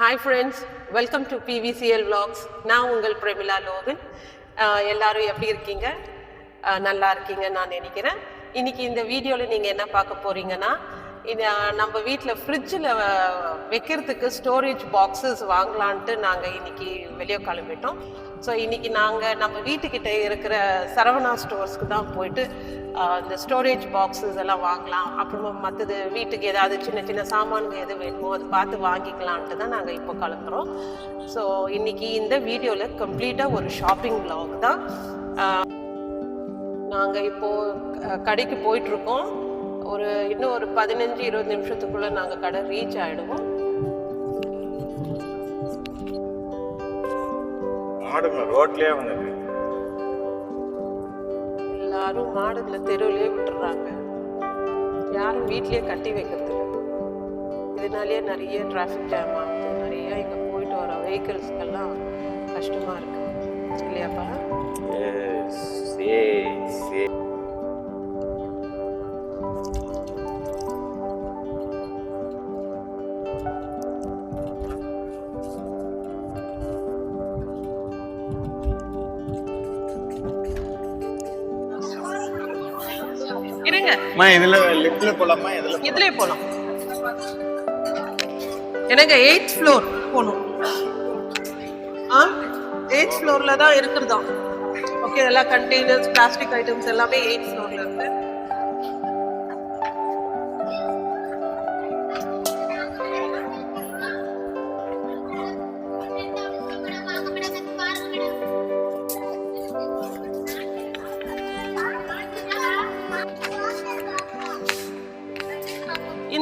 Hi friends welcome to PVCL vlogs நான் உங்கள் Pramila Logan. எல்லாரும் எப்படி இருக்கீங்க? நல்லா இருக்கீங்க நான் நினைக்கிறேன். இன்னைக்கு இந்த வீடியோவில் நீங்கள் என்ன பார்க்க போறீங்கன்னா இது நம்ம வீட்டில் ஃப்ரிட்ஜில் வைக்கிறதுக்கு ஸ்டோரேஜ் பாக்ஸஸ் வாங்கலான்ட்டு நாங்கள் இன்னைக்கு வெளியே கிளம்பிட்டோம். ஸோ இன்னைக்கு நாங்கள் நம்ம வீட்டுக்கிட்ட இருக்கிற சரவணா ஸ்டோர்ஸ்க்கு தான் போயிட்டு இந்த ஸ்டோரேஜ் பாக்ஸஸ் எல்லாம் வாங்கலாம். அப்புறமா மற்றது வீட்டுக்கு ஏதாவது சின்ன சின்ன சாமான்கள் எது வேணுமோ அது பார்த்து வாங்கிக்கலான்ட்டு தான் நாங்கள் இப்போ கிளம்புறோம். ஸோ இன்னைக்கு இந்த வீடியோவில் கம்ப்ளீட்டாக ஒரு ஷாப்பிங் பிளாக் தான். நாங்கள் இப்போது கடைக்கு போயிட்டுருக்கோம் ஒரு இன்னும் ஒரு பதினஞ்சு இருபது நிமிஷத்துக்குள்ள நாங்கள் கடை ரீச் ஆயிடுவோம். மாடுங்க ரோட்லயே வந்தது எல்லாரும் மாடுகளை தெருவிலேயே விட்டுறாங்க. யாரும் வீட்லயே கட்டி வைக்கிறது இதனாலேயே நிறைய டிராஃபிக் ஜாம் ஆகுது. நிறைய இங்கே போயிட்டு வர வெஹிக்கிள்ஸ்க்கெல்லாம் கஷ்டமா இருக்கு. இல்லையாப்பா? இருங்க அம்மா இதுல லிப்ட்ல போலாமா? இதுல இதுலயே போலாம். எனக்கு எயிட் ஃப்ளோர் போகணும். ஆ? எயிட் ஃப்ளோர்ல தான் இருக்கிறதா ஓகே எல்லா கண்டெய்னர்ஸ் பிளாஸ்டிக் ஐட்டம்ஸ் எல்லாமே எயிட் ஃப்ளோர்ல இருக்கு.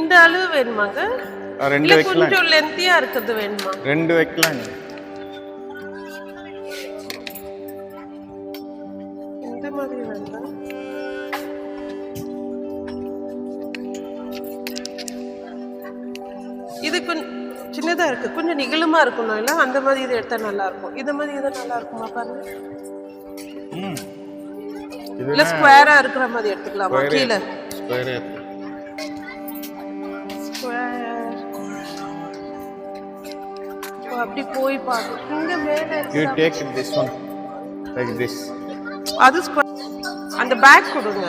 இந்த அளவு வேணுமாங்க ரெண்டு வைக்கலாம். கொஞ்சம் லென்த்தியா இருக்கிறது வேணுமா? ரெண்டு வைக்கலாம். இந்த மாதிரி வேண்டாம் இது கொஞ்சம் சின்னதா இருக்கு. கொஞ்சம் நிகழமா இருக்கணும் இல்ல அந்த மாதிரி இது எடுத்தா நல்லா இருக்கும் இந்த மாதிரி இது நல்லா இருக்குமா பாருங்க இல்ல ஸ்கொயரா இருக்கிற மாதிரி எடுத்துக்கலாமா? கீழே. அப்படி போய் பாருங்க இங்க மேல you. Take this one like this அது. அந்த பேக் கொடுங்க.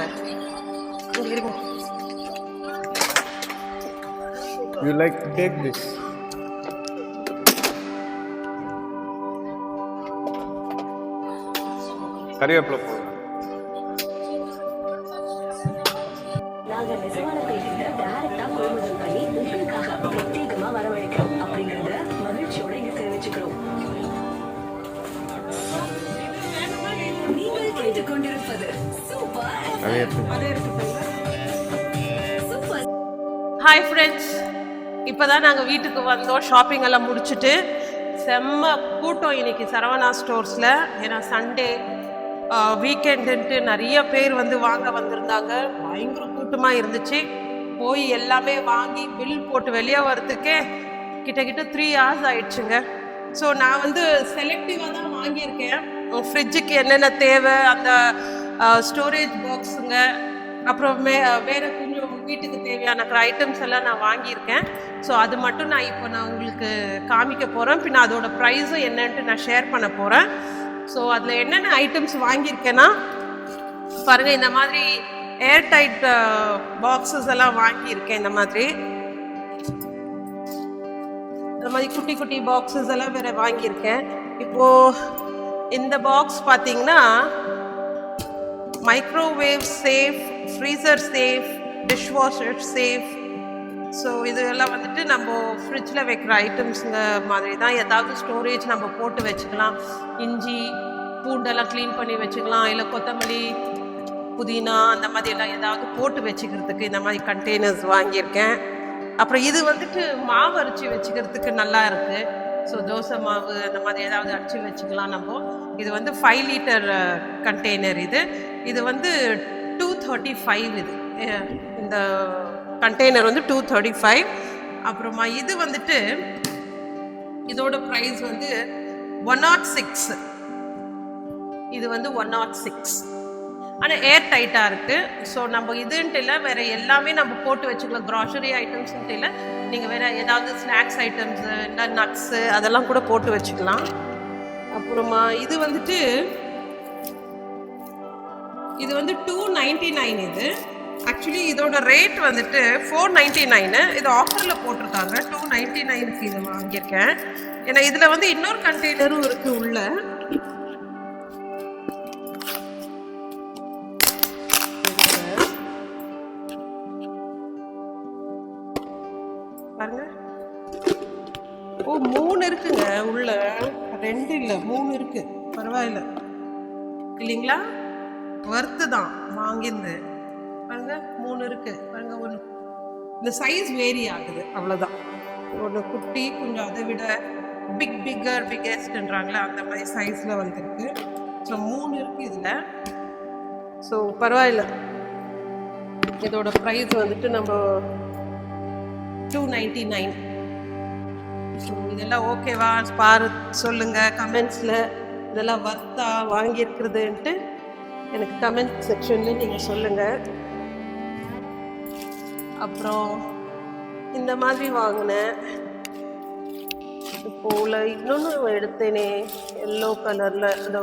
யூ லைக் டேக் திஸ் கறிவேப்பிலை. போடுங்க ஹாய் ஃப்ரெண்ட்ஸ் இப்போ தான் நாங்கள் வீட்டுக்கு வந்தோம். ஷாப்பிங் எல்லாம் முடிச்சுட்டு செம்ம கூட்டம் இன்னைக்கு சரவணா ஸ்டோர்ஸில் ஏன்னா சண்டே வீக்கெண்டுன்ட்டு நிறைய பேர் வந்து வாங்க வந்திருந்தாங்க. பயங்கர கூட்டமாக இருந்துச்சு. போய் எல்லாமே வாங்கி பில் போட்டு வெளியே வரத்துக்கே கிட்டக்கிட்ட த்ரீ ஹவர்ஸ் ஆயிடுச்சுங்க. ஸோ நான் வந்து செலக்டிவாக தான் வாங்கியிருக்கேன். ஃப்ரிட்ஜுக்கு என்னென்ன தேவை? அந்த ஸ்டோரேஜ் பாக்ஸுங்க அப்புறம் மே வேறு கொஞ்சம் வீட்டுக்கு தேவையான ஐட்டம்ஸ் எல்லாம் நான் வாங்கியிருக்கேன். ஸோ அது மட்டும் நான் இப்போ நான் உங்களுக்கு காமிக்க போகிறேன் பின்ன அதோட ப்ரைஸும் என்னன்ட்டு நான் ஷேர் பண்ண போகிறேன் ஸோ அதில் என்னென்ன ஐட்டம்ஸ் வாங்கியிருக்கேன்னா பாருங்கள் இந்த மாதிரி ஏர் டைட் பாக்ஸஸ் எல்லாம் வாங்கியிருக்கேன் இந்த மாதிரி. இந்த மாதிரி குட்டி குட்டி பாக்ஸஸ் எல்லாம் வேற வாங்கியிருக்கேன். இப்போது இந்த பாக்ஸ் பார்த்தீங்கன்னா microwave safe freezer safe dishwasher safe so இது எல்லாம் வந்துட்டு நம்ம ஃப்ரிட்ஜில் வைக்கிற ஐட்டம்ஸுங்க மாதிரி தான் ஏதாவது ஸ்டோரேஜ் நம்ம போட்டு வச்சுக்கலாம். இஞ்சி பூண்டெல்லாம் க்ளீன் பண்ணி வச்சுக்கலாம். இல்லை கொத்தமல்லி புதினா அந்த மாதிரி எல்லாம் ஏதாவது போட்டு வச்சுக்கிறதுக்கு இந்த மாதிரி கண்டெய்னர்ஸ் வாங்கியிருக்கேன். அப்புறம் இது வந்துட்டு மாவு அரைச்சி வச்சுக்கிறதுக்கு நல்லா இருக்குது ஸோ தோசை மாவு அந்த மாதிரி ஏதாவது அரைச்சி வச்சுக்கலாம் நம்ம. இது வந்து ஃபைவ் லிட்டர் கண்டெய்னர் இது. இது வந்து டூ தேர்ட்டி ஃபைவ் இது இந்த கண்டெய்னர் வந்து டூ தேர்ட்டி ஃபைவ் அப்புறமா இது வந்துட்டு இதோட ப்ரைஸ் வந்து ஒன் நாட் சிக்ஸ் இது வந்து ஒன் நாட் சிக்ஸ் ஆனால் ஏர் டைட்டாக இருக்குது ஸோ நம்ம இதுன்ட்டு இல்லை வேறு எல்லாமே நம்ம போட்டு வச்சுக்கலாம். க்ராசரி ஐட்டம்ஸ்ன்ட்டு இல்லை. நீங்கள் வேறு ஏதாவது ஸ்நாக்ஸ் ஐட்டம்ஸு இல்லை நட்ஸு அதெல்லாம் கூட போட்டு வச்சுக்கலாம். அப்புறமா இது வந்துட்டு இது வந்து டூ நைன்டி நைன் இது. ஆக்சுவலி இதோட ரேட் வந்துட்டு ஃபோர் நைன்டி நைனு இது ஆஃபரில் போட்டிருக்காங்க. டூ நைன்டி நைனுக்கு இது வாங்கியிருக்கேன். ஏன்னா இதில் வந்து இன்னொரு கண்டெய்னரும் இருக்குது உள்ள. பாருங்க. ஓ மூணு இருக்குங்க உள்ள. ரெண்டு இல்லை மூணு இருக்கு. பரவாயில்ல. இல்லைங்களா? ஒர்த்து தான் வாங்கிருந்து பாருங்க மூணு இருக்கு. பாருங்க ஒன்று இந்த சைஸ் வேரி ஆகுது அவ்வளோதான் ஒன்று குட்டி கொஞ்சம் அதை விட பிக் பிக்கர் பிக்கெஸ்ட்ன்றாங்களே அந்த மாதிரி சைஸில் வந்திருக்கு. ஸோ மூணு இருக்கு இதில். ஸோ பரவாயில்ல. இதோட ப்ரைஸ் வந்துட்டு நம்ம டூ நைன்டி நைன் இதெல்லாம் ஓகேவா பாரு சொல்லுங்க. கமெண்ட்ஸில் இதெல்லாம் வர்த்தா வாங்கியிருக்கிறதுன்ட்டு எனக்கு கமெண்ட் செக்ஷனில் நீங்கள் சொல்லுங்கள் அப்புறம் இந்த மாதிரி வாங்கினேன். இப்போ உள்ள இன்னொன்று எடுத்தேனே எல்லோ கலரில் இதோ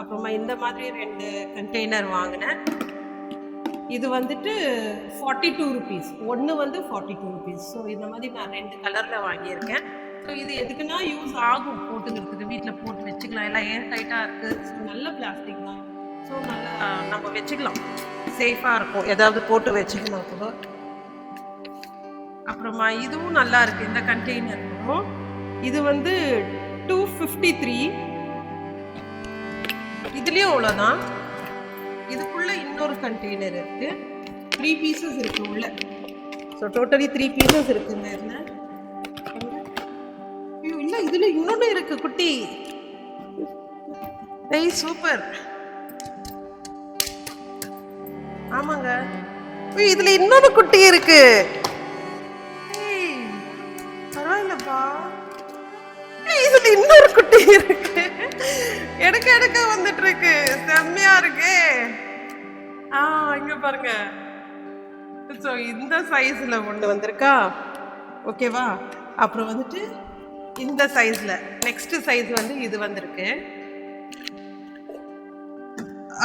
அப்புறமா இந்த மாதிரி ரெண்டு கண்டெய்னர் வாங்கினேன். இது வந்துட்டு ஃபார்ட்டி டூ ருபீஸ் ஒன்று வந்து ஃபார்ட்டி டூ ருபீஸ் ஸோ இந்த மாதிரி நான் ரெண்டு கலரில் வாங்கியிருக்கேன். ஸோ இது எதுக்குன்னா யூஸ் ஆகும் போட்டுக்கிறதுக்கு. வீட்டில் போட்டு வச்சுக்கலாம். எல்லாம் ஏர் டைட்டாக இருக்குது ஸோ நல்ல பிளாஸ்டிக் தான். ஸோ நல்லா நம்ம வச்சுக்கலாம். சேஃபாக இருக்கும். ஏதாவது போட்டு வச்சுக்கலாம் கூட. அப்புறமா இதுவும் நல்லா இருக்குது இந்த கண்டெய்னரும் இது வந்து டூ ஃபிஃப்டி த்ரீ இதுலேயும் அவ்வளோதான் இதுக்குள்ள இன்னொரு கண்டெய்னர் இருக்கு. த்ரீ பீசஸ் இருக்கு உள்ள. ஸோ டோட்டலி த்ரீ பீசஸ் இருக்குங்க இதுல. ஐயோ இல்ல இதுல இன்னொன்னு இருக்கு குட்டி. ஏய் சூப்பர் ஆமாங்க. இதுல இன்னொரு குட்டி இருக்கு. பரவாயில்லப்பா. இதுல இன்னொரு குட்டி இருக்கு. எடுக்க எடுக்க வந்துட்டு இருக்கு செம்மையா இருக்கு. ஆ இங்க பாருங்க. ஸோ இந்த சைஸ்ல ஒன்று வந்திருக்கா? ஓகேவா அப்புறம் வந்துட்டு இந்த சைஸ்ல நெக்ஸ்ட் சைஸ் வந்து இது வந்திருக்கு.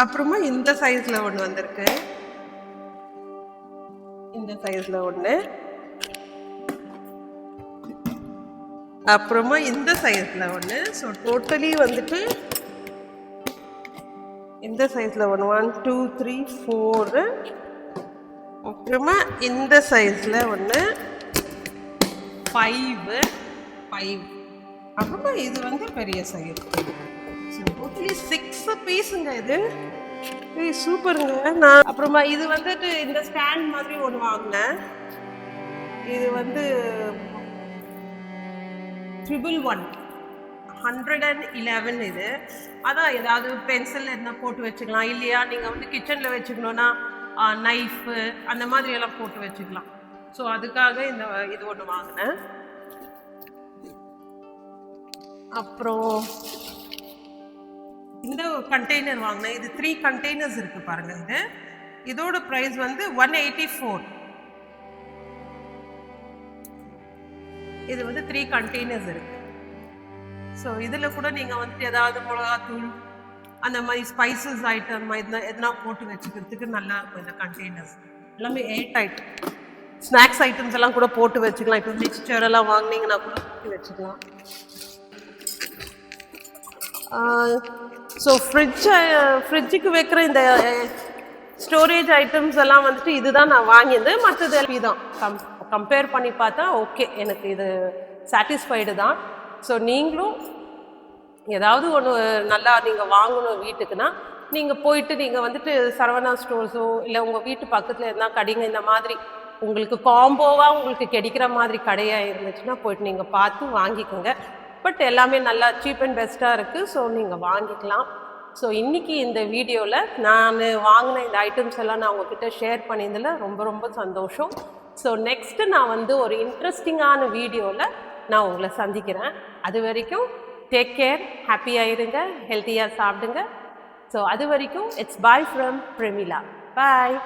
அப்புறமா இந்த சைஸ்ல ஒன்று வந்திருக்கு. இந்த சைஸ்ல ஒன்று அப்புறமா இந்த சைஸ்ல ஒன்று ஸோ டோட்டலி வந்துட்டு இந்த சைஸில் ஒன்று ஒன் டூ த்ரீ ஃபோரு அப்புறமா இந்த சைஸில் ஒன்று ஃபைவு ஃபைவ் அப்புறமா இது வந்து பெரிய சைஸ் டோட்டலி சிக்ஸ் பீஸுங்க இது. சூப்பருங்க நான் அப்புறமா இது வந்துட்டு இந்த ஸ்டாண்ட் மாதிரி ஒன்று வாங்கினேன். இது வந்து triple one hundred and eleven இது. அதான் ஏதாவது பென்சில் எதுனா போட்டு வச்சுக்கலாம். இல்லையா நீங்கள் வந்து கிச்சனில் வச்சுக்கணுன்னா நைஃபு அந்த மாதிரி எல்லாம் போட்டு வச்சுக்கலாம். ஸோ அதுக்காக இந்த இது ஒன்று வாங்கினேன். அப்புறம் இந்த கண்டெய்னர் வாங்கினேன். இது த்ரீ கண்டெய்னர்ஸ் இருக்குது பாருங்கள் இது. இதோட ப்ரைஸ் வந்து ஒன் எயிட்டி ஃபோர் இது வந்து த்ரீ கண்டெய்னர்ஸ் இருக்குது ஸோ இதில் கூட நீங்கள் வந்துட்டு ஏதாவது மிளகாத்தூள் அந்த மாதிரி ஸ்பைசஸ் ஐட்டம் எதுனா எதனா போட்டு வச்சுக்கிறதுக்கு நல்லா இருக்கும் இந்த கண்டெய்னர்ஸ் எல்லாமே ஏர் டைட் ஸ்நாக்ஸ் ஐட்டம்ஸ் எல்லாம் கூட போட்டு வச்சுக்கலாம். இப்போ மிக்சர் எல்லாம் வாங்கினீங்கன்னா கூட போட்டு வச்சுக்கலாம். ஸோ ஃப்ரிட்ஜ் ஃப்ரிட்ஜுக்கு வைக்கிற இந்த ஸ்டோரேஜ் ஐட்டம்ஸ் எல்லாம் வந்துட்டு இதுதான் நான் வாங்கியது மற்றது எல்லாம் தான் கம் கம்பேர் பண்ணி பார்த்தா ஓகே எனக்கு இது சாட்டிஸ்ஃபைடு தான். ஸோ நீங்களும் ஏதாவது ஒன்று நல்லா நீங்கள் வாங்கணும் வீட்டுக்குன்னா நீங்கள் போயிட்டு நீங்கள் வந்துட்டு சரவணா ஸ்டோர்ஸோ இல்லை உங்கள் வீட்டு பக்கத்தில் எதனா கடைங்க இந்த மாதிரி உங்களுக்கு காம்போவாக உங்களுக்கு கிடைக்கிற மாதிரி கடையாக இருந்துச்சுன்னா போயிட்டு நீங்கள் பார்த்து வாங்கிக்கோங்க. பட் எல்லாமே நல்லா சீப் அண்ட் பெஸ்ட்டாக இருக்குது ஸோ நீங்கள் வாங்கிக்கலாம். ஸோ இன்றைக்கி இந்த வீடியோவில் நான் வாங்கின இந்த ஐட்டம்ஸ் எல்லாம் நான் உங்ககிட்ட ஷேர் பண்ணியதில் ரொம்ப ரொம்ப சந்தோஷம். ஸோ நெக்ஸ்ட்டு நான் வந்து ஒரு இன்ட்ரெஸ்டிங்கான வீடியோவில் நான் உங்களை சந்திக்கிறேன். அது வரைக்கும் டேக் கேர் ஹாப்பியாக இருங்க ஹெல்த்தியாக சாப்பிடுங்க. ஸோ அது வரைக்கும் it's bye from Pramila bye